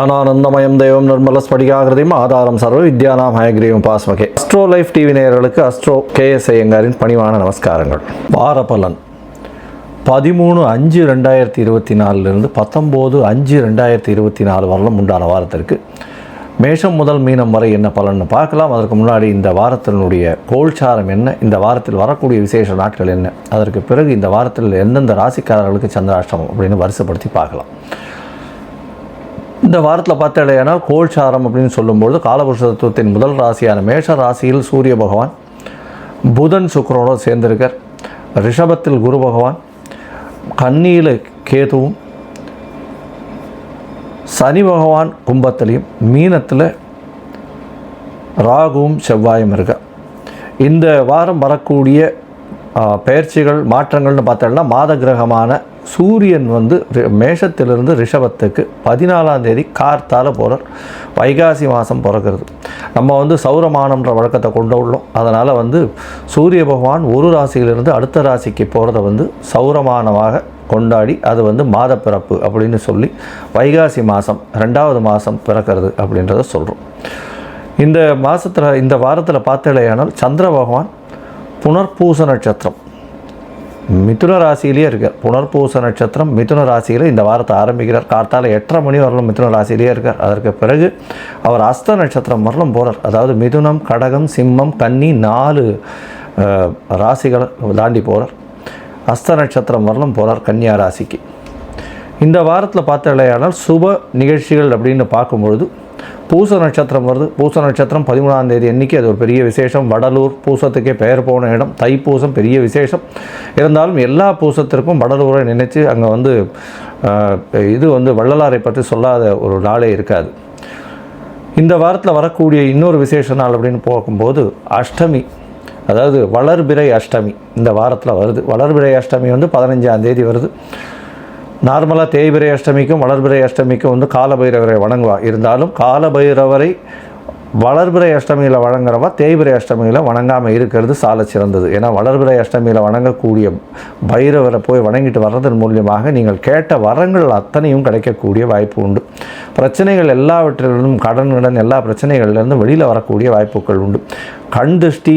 ஞானானந்தமயம் தெய்வம் நிர்மல ஸ்படிகாகிருதியும் ஆதாரம் சர்வ வித்யானாம் ஹயக்ரீவம் பாஸ்மகே. அஸ்ட்ரோ லைஃப் டிவி நேயர்களுக்கு அஸ்ட்ரோ கே எஸ் ஐயங்காரின் பணிவான நமஸ்காரங்கள். வார பலன் பதிமூணு அஞ்சு ரெண்டாயிரத்தி இருபத்தி நாலுலேருந்து பத்தொம்போது அஞ்சு ரெண்டாயிரத்தி இருபத்தி நாலு வரலும் உண்டான வாரத்திற்கு மேஷம் முதல் மீனம் வரை என்ன பலன்னு பார்க்கலாம். அதற்கு முன்னாடி இந்த வாரத்தினுடைய கோல்சாரம் என்ன? இந்த வாரத்தில் வரக்கூடிய விசேஷ நாட்கள் என்ன? அதற்கு பிறகு இந்த வாரத்தில் எந்தெந்த ராசிக்காரர்களுக்கு சந்திராஷ்டமம் அப்படின்னு வரிசைப்படுத்தி பார்க்கலாம். இந்த வாரத்தில் பார்த்தாலேயானால் கோல்சாரம் அப்படின்னு சொல்லும்பொழுது காலபுருஷ தத்துவத்தின் முதல் ராசியான மேஷ ராசியில் சூரிய பகவான் புதன் சுக்கிரனோடு சேர்ந்திருக்கார். ரிஷபத்தில் குரு பகவான் கன்னியில் கேதுவும் சனி பகவான் கும்பத்திலையும் மீனத்தில் ராகுவும் செவ்வாயும் இருக்க இந்த வாரம் வரக்கூடிய பெயர்ச்சிகள் மாற்றங்கள்னு பார்த்தோம்னா மாத கிரகமான சூரியன் வந்து மேஷத்திலிருந்து ரிஷபத்துக்கு பதினாலாம் தேதி கார்த்தால் போகிறார் வைகாசி மாதம் பிறக்கிறது. நம்ம வந்து சௌரமானம்ன்ற வழக்கத்தை கொண்டு உள்ளோம். அதனால் வந்து சூரிய பகவான் ஒரு ராசியிலிருந்து அடுத்த ராசிக்கு போகிறத வந்து சௌரமானமாக கொண்டாடி அது வந்து மாத பிறப்பு அப்படின்னு சொல்லி வைகாசி மாதம் ரெண்டாவது மாதம் பிறக்கிறது அப்படின்றத சொல்கிறோம் இந்த மாதத்தில் இந்த வாரத்தில் பார்த்தலையானால் சந்திர பகவான் புனர்பூச நட்சத்திரம். மிதுன ராசியிலேயே இருக்கார். புனர்பூச நட்சத்திரம் மிதுன ராசியில் இந்த வாரத்தை ஆரம்பிக்கிறார். கார்த்தால எட்டரை மணி வரலும் மிதுன ராசியிலேயே இருக்கார். அதற்கு பிறகு அவர் அஸ்த நட்சத்திரம் வரலும் போகிறார் அதாவது மிதுனம் கடகம் சிம்மம் கன்னி நாலு ராசிகளை தாண்டி போகிறார் அஸ்த நட்சத்திரம் வரலும் போகிறார் கன்னியா ராசிக்கு. இந்த வாரத்தில் பார்த்தாலேயானால் சுப நிகழ்ச்சிகள் அப்படின்னு பார்க்கும்பொழுது பூச நட்சத்திரம் வருது. பூச நட்சத்திரம் பதிமூணாம் தேதி அன்னைக்கு அது ஒரு பெரிய விசேஷம். வடலூர் பூசத்துக்கே பெயர் போன இடம். தைப்பூசம் பெரிய விசேஷம். இருந்தாலும் எல்லா பூசத்திற்கும் வடலூரை நினைச்சு அங்கே வந்து இது வந்து வள்ளலாரை பற்றி சொல்லாத ஒரு நாளே இருக்காது. இந்த வாரத்தில் வரக்கூடிய இன்னொரு விசேஷ நாள் அப்படின்னு பார்க்கும்போது அஷ்டமி. அதாவது வளர்பிறை அஷ்டமி இந்த வாரத்தில் வருது. வளர்பிறை அஷ்டமி வந்து பதினஞ்சாம் தேதி வருது. நார்மலாக தேய்பிரை அஷ்டமிக்கும் வளர்பிரை அஷ்டமிக்கும் வந்து காலபைரவரை வணங்குவா. இருந்தாலும் காலபைரவரை வளர்பிறை அஷ்டமியில் வணங்குறவா தேய்பிறை அஷ்டமியில் வணங்காமல் இருக்கிறது சால சிறந்தது. ஏன்னா வளர்பிறை அஷ்டமியில் வணங்கக்கூடிய பைரவரை போய் வணங்கிட்டு வர்றதன் மூலியமாக நீங்கள் கேட்ட வரங்கள் அத்தனையும் கிடைக்கக்கூடிய வாய்ப்பு உண்டு. பிரச்சனைகள் எல்லாவற்றிலிருந்தும் கடன் கடன் எல்லா பிரச்சனைகள்லேருந்தும் வெளியில் வரக்கூடிய வாய்ப்புகள் உண்டு. கண் திருஷ்டி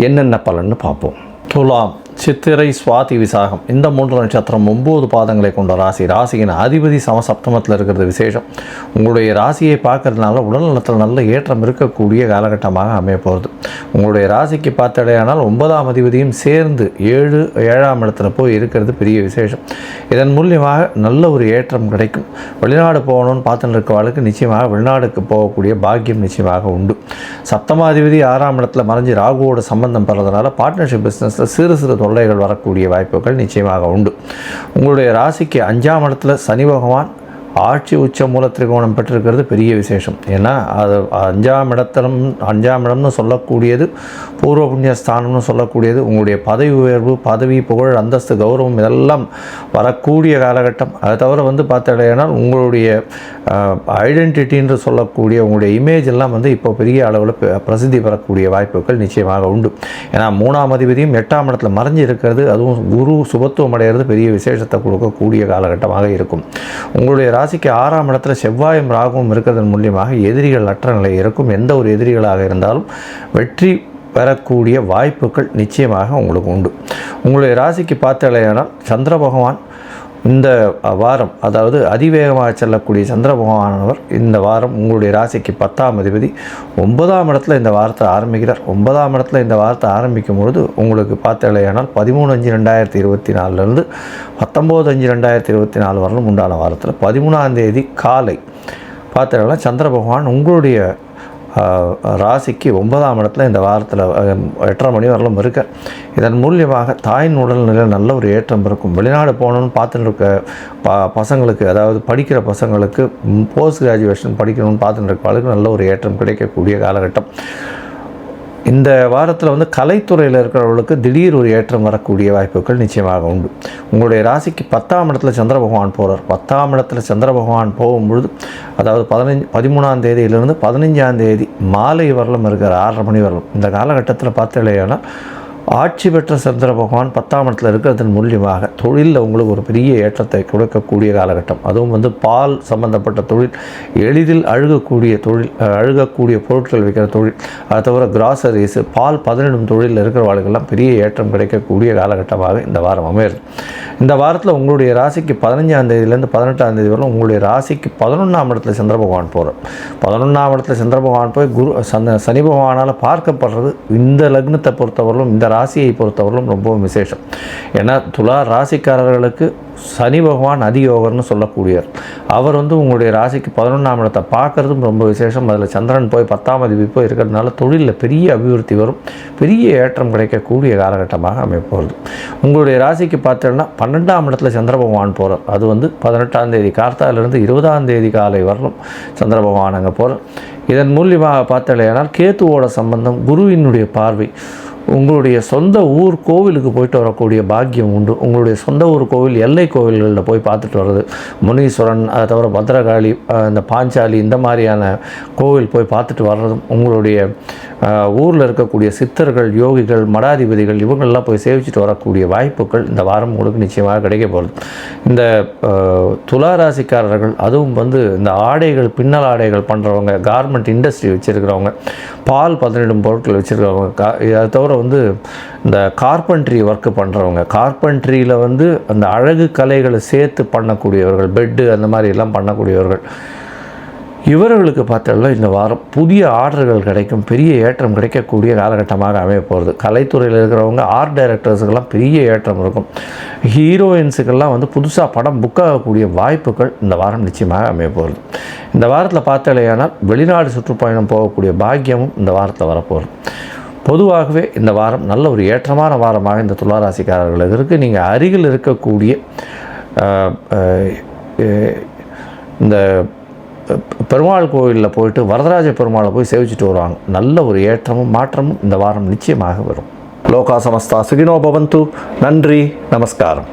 என்னென்ன பலன்னு பார்ப்போம். துலாம். சித்திரை சுவாதி விசாகம். இந்த மூன்று நட்சத்திரம் ஒம்பது பாதங்களை கொண்ட ராசி. ராசியின் அதிபதி சமசப்தமத்தில் இருக்கிறது விசேஷம். உங்களுடைய ராசியை பார்க்கறதுனால உடல் நலத்தில் நல்ல ஏற்றம் இருக்கக்கூடிய காலகட்டமாக அமைய போகிறது உங்களுடைய ராசிக்கு பார்த்தடையானால் ஒன்பதாம் அதிபதியும் சேர்ந்து ஏழு ஏழாம் இடத்துல போய் இருக்கிறது பெரிய விசேஷம். இதன் மூலியமாக நல்ல ஒரு ஏற்றம் கிடைக்கும். வெளிநாடு போகணும்னு பார்த்துட்டு இருக்கவாளுக்கு நிச்சயமாக வெளிநாடுக்கு போகக்கூடிய பாக்கியம் நிச்சயமாக உண்டு. சப்தமாதிபதி ஆறாம் இடத்துல மறைஞ்சு ராகுவோட சம்பந்தம் பெறதுனால பார்ட்னர்ஷிப் பிஸ்னஸில் சிறு சிறு தொல்லைகள் வரக்கூடிய வாய்ப்புகள் நிச்சயமாக உண்டு. உங்களுடைய ராசிக்கு அஞ்சாம் இடத்துல சனி பகவான் ஆட்சி உச்ச மூல திரிகோணம் பெற்றிருக்கிறது பெரிய விசேஷம். ஏன்னா அது அஞ்சாம் இடத்திலும் அஞ்சாம் இடம்னு சொல்லக்கூடியது பூர்வ புண்ணிய ஸ்தானம்னு சொல்லக்கூடியது உங்களுடைய பதவி உயர்வு பதவி புகழ் அந்தஸ்து கௌரவம் இதெல்லாம் வரக்கூடிய காலகட்டம். அதை தவிர வந்து பார்த்தீங்கன்னா உங்களுடைய ஐடென்டிட்டின்னு சொல்லக்கூடிய உங்களுடைய இமேஜ் எல்லாம் வந்து இப்போ பெரிய அளவில் பிரசித்தி பெறக்கூடிய வாய்ப்புகள் நிச்சயமாக உண்டு. ஏன்னா மூணாம் அதிபதியும் எட்டாம் இடத்துல மறைஞ்சு இருக்கிறது அதுவும் குரு சுபத்துவம் அடைகிறது பெரிய விசேஷத்தை கொடுக்கக்கூடிய காலகட்டமாக இருக்கும். உங்களுடைய ராசிக்கு ஆறாம் இடத்துல செவ்வாயும் ராகுவும் இருக்கிறதன் மூலியமாக எதிரிகள் அற்ற நிலை இருக்கும் எந்த ஒரு எதிரிகளாக இருந்தாலும் வெற்றி பெறக்கூடிய வாய்ப்புகள் நிச்சயமாக உங்களுக்கு உண்டு. உங்களுடைய ராசிக்கு பார்த்தாலேயானால் சந்திர பகவான் இந்த வாரம் அதாவது அதிவேகமாக செல்லக்கூடிய சந்திர பகவானவர் இந்த வாரம் உங்களுடைய ராசிக்கு பத்தாம் அதிபதி. ஒன்பதாம் இடத்துல இந்த வாரத்தை ஆரம்பிக்கிறார். ஒன்பதாம் இடத்துல இந்த வாரத்தை ஆரம்பிக்கும் பொழுது உங்களுக்கு பார்த்தாலேயானால் பதிமூணு அஞ்சு ரெண்டாயிரத்தி இருபத்தி நாலுலேருந்து பத்தொம்போது அஞ்சு ரெண்டாயிரத்தி இருபத்தி நாலு வரலும் உண்டான வாரத்தில் பதிமூணாம் தேதி காலை. பார்த்தீங்கன்னா சந்திர பகவான் உங்களுடைய ராசிக்கு ஒன்பதாம் இடத்துல இந்த வாரத்தில் எட்டரை மணி வரலும் இருக்க. இதன் மூலியமாக தாயின் உடல்நிலையில் நல்ல ஒரு ஏற்றம் இருக்கும். வெளிநாடு போகணும்னு பார்த்துட்டு இருக்க ப பசங்களுக்கு அதாவது படிக்கிற பசங்களுக்கு போஸ்ட் கிராஜுவேஷன் படிக்கணும்னு பார்த்துட்டு இருக்க நல்ல ஒரு ஏற்றம் கிடைக்கக்கூடிய காலகட்டம். இந்த வாரத்தில் வந்து கலைத்துறையில் இருக்கிறவர்களுக்கு திடீர் ஒரு ஏற்றம் வரக்கூடிய வாய்ப்புகள் நிச்சயமாக உண்டு. உங்களுடைய ராசிக்கு பத்தாம் இடத்துல சந்திர பகவான் போகிறார் பத்தாம் இடத்துல சந்திர பகவான் போகும்பொழுது அதாவது பதினஞ்சு பதிமூணாம் தேதியிலிருந்து பதினஞ்சாம் தேதி மாலை வரலும் இருக்கிற ஆறரை மணி வரலும் இந்த காலகட்டத்தில் பார்த்தீங்கன்னா ஆட்சி பெற்ற சந்திர பகவான் பத்தாம் இடத்துல இருக்கிறதன் மூலியமாக தொழிலில் உங்களுக்கு ஒரு பெரிய ஏற்றத்தை கொடுக்கக்கூடிய காலகட்டம். அதுவும் வந்து பால் சம்பந்தப்பட்ட தொழில் எளிதில் அழுகக்கூடிய தொழில் அழுகக்கூடிய பொருட்கள் விற்கிற தொழில் அதை தவிர கிராசரிஸு பால் பதனிடும் தொழிலில் இருக்கிறவர்களுக்கெல்லாம் பெரிய ஏற்றம் கிடைக்கக்கூடிய காலகட்டமாக இந்த வாரம் அமையிறது இந்த வாரத்தில் உங்களுடைய ராசிக்கு பதினஞ்சாம் தேதியிலேருந்து பதினெட்டாம் தேதி வரலும் உங்களுடைய ராசிக்கு பதினொன்றாம் இடத்துல சந்திர பகவான் போகிறார் பதினொன்றாம் இடத்துல சந்திர பகவான் போய் குரு சந்த சனி பகவானால் பார்க்கப்படுறது இந்த லக்னத்தை பொறுத்தவரையிலும் இந்த ராசியை பொறுத்தவரையிலும் ரொம்பவும் விசேஷம். ஏன்னா துலா ராசிக்காரர்களுக்கு சனி பகவான் அதியோகர்னு சொல்லக்கூடியவர். அவர் வந்து உங்களுடைய ராசிக்கு பதினொன்றாம் இடத்தை பார்க்குறதும் ரொம்ப விசேஷம். அதில் சந்திரன் போய் பத்தாம் அதிபதி போய் இருக்கிறதுனால தொழிலில் பெரிய அபிவிருத்தி வரும். பெரிய ஏற்றம் கிடைக்கக்கூடிய காலகட்டமாக அமைப்போகிறது உங்களுடைய ராசிக்கு பார்த்தோன்னா பன்னெண்டாம் இடத்துல சந்திர பகவான் போகிறார் அது வந்து பதினெட்டாம் தேதி கார்த்தாலிருந்து இருபதாம் தேதி காலை வரலும் சந்திர பகவான் அங்கே போகிறார் இதன் மூலியமாக பார்த்தலையானால் கேத்துவோட சம்பந்தம் குருவினுடைய பார்வை. உங்களுடைய சொந்த ஊர் கோவிலுக்கு போயிட்டு வரக்கூடிய பாக்கியம் உண்டு. உங்களுடைய சொந்த ஊர் கோவில் எல்லை கோவில்களில் போய் பார்த்துட்டு வர்றது. முனீஸ்வரன் அதை தவிர பத்ரகாளி இந்த பாஞ்சாலி இந்த மாதிரியான கோவில் போய் பார்த்துட்டு வர்றதும் உங்களுடைய ஊரில் இருக்கக்கூடிய சித்தர்கள் யோகிகள் மடாதிபதிகள் இவங்கள்லாம் போய் சேவிச்சுட்டு வரக்கூடிய வாய்ப்புகள் இந்த வாரம் உங்களுக்கு நிச்சயமாக கிடைக்க போகிறது இந்த துளாராசிக்காரர்கள் துலா ராசிக்காரர்கள் அதுவும் வந்து இந்த ஆடைகள் பின்னல் ஆடைகள் பண்ணுறவங்க கார்மெண்ட் இண்டஸ்ட்ரி வச்சுருக்கிறவங்க பால் பதனிடும் பொருட்கள் வச்சுருக்கிறவங்க கா அதை தவிர வந்து இந்த கார்பென்ட்ரி ஒர்க்கு பண்ணுறவங்க கார்பென்ட்ரியில் வந்து அந்த அழகு கலைகளை சேர்த்து பண்ணக்கூடியவர்கள் பெட்டு அந்த மாதிரி எல்லாம் பண்ணக்கூடியவர்கள் இவர்களுக்கு பார்த்தோம்னா இந்த வாரம் புதிய ஆர்டர்கள் கிடைக்கும் பெரிய ஏற்றம் கிடைக்கக்கூடிய காலகட்டமாக அமைய போகிறது கலைத்துறையில் இருக்கிறவங்க ஆர்ட் டைரக்டர்ஸுக்கெல்லாம் பெரிய ஏற்றம் இருக்கும். ஹீரோயின்ஸுக்கெல்லாம் வந்து புதுசாக படம் புக் ஆகக்கூடிய வாய்ப்புகள் இந்த வாரம் நிச்சயமாக அமைய போகிறது இந்த வாரத்தில் பார்த்தாலேயானால் வெளிநாடு சுற்றுப்பயணம் போகக்கூடிய பாக்கியமும் இந்த வாரத்தில் வரப்போகிறது பொதுவாகவே இந்த வாரம் நல்ல ஒரு ஏற்றமான வாரமாக இந்த துளாராசிக்காரர்களுக்கு இருக்குது நீங்கள் அருகில் இருக்கக்கூடிய இந்த பெருமாள் கோவிலில் போயிட்டு வரதராஜ பெருமாளை போய் சேவிச்சுட்டு வருவாங்க. நல்ல ஒரு ஏற்றமும் மாற்றமும் இந்த வாரம் நிச்சயமாக வரும். லோகா சமஸ்தா சுகினோ பவந்து. நன்றி நமஸ்காரம்.